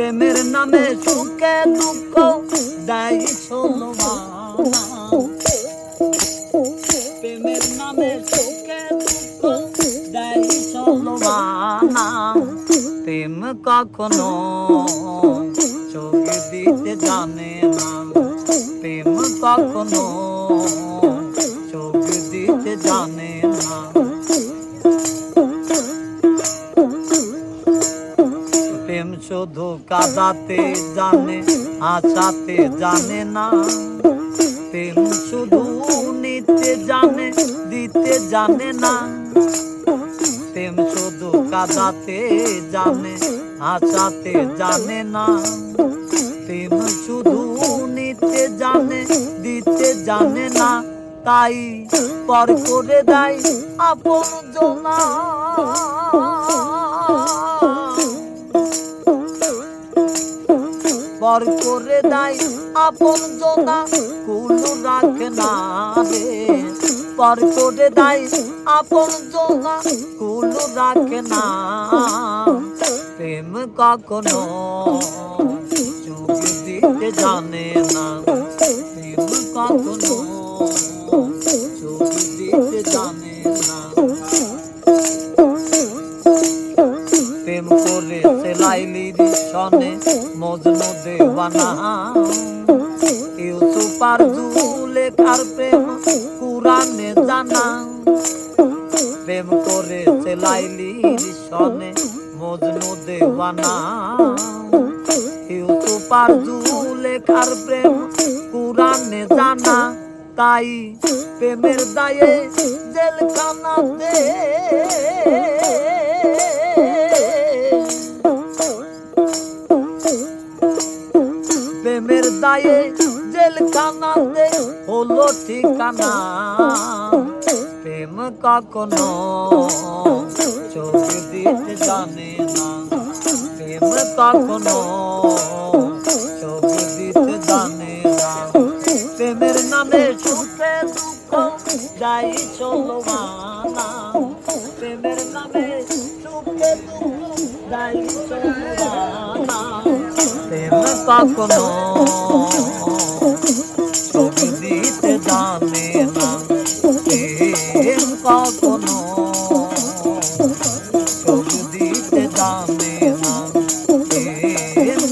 প্রেমের নামে সুখে দুঃখ যাই সোলবানা প্রেমের নামে সুখে দুঃখ যাই সোলবানা প্রেম কখনো চোখ দিতে জানে না প্রেম কখনো চোখ দিতে জানে না প্রেম শুধু কাদাতে জানে, আচাতে জানে না। প্রেম শুধু নিতে জানে, দিতে জানে না। প্রেম শুধু কাদাতে জানে, আচাতে জানে না। প্রেম শুধু নিতে জানে, দিতে জানে না। তাই পর করে দেয় আপন জনা। পর করে দেয় আপন জোনা কুল রাখে না রে। পর করে দেয় আপন জোনা কুল রাখে না। প্রেম কখনো চোখ দিতে জানে না। প্রেম করে সেলাইলির সনে মজনু দেওয়ানা। ইউসুফ আর জুলেখার প্রেম কুরানে জানা। প্রেম করে সেলাইলির সনে মজনু দেওয়ানা। ইউসুফ আর জুলেখার প্রেম কুরানে জানা। তাই প্রেমের দায়ে জেলখানাতে প্রেমের দায়ে জেলখানাতে হলো ঠিকানা। প্রেম কখনো চোখ দিতে জানে না। প্রেম কখনো চোখ দিতে জানে না। প্রেমের নামে সুখে দুঃখ, যাই চলো প্রেমের নামে প্রেম কখনো দিতে জানে না প্রেম কখনো দিতে জানে না প্রেম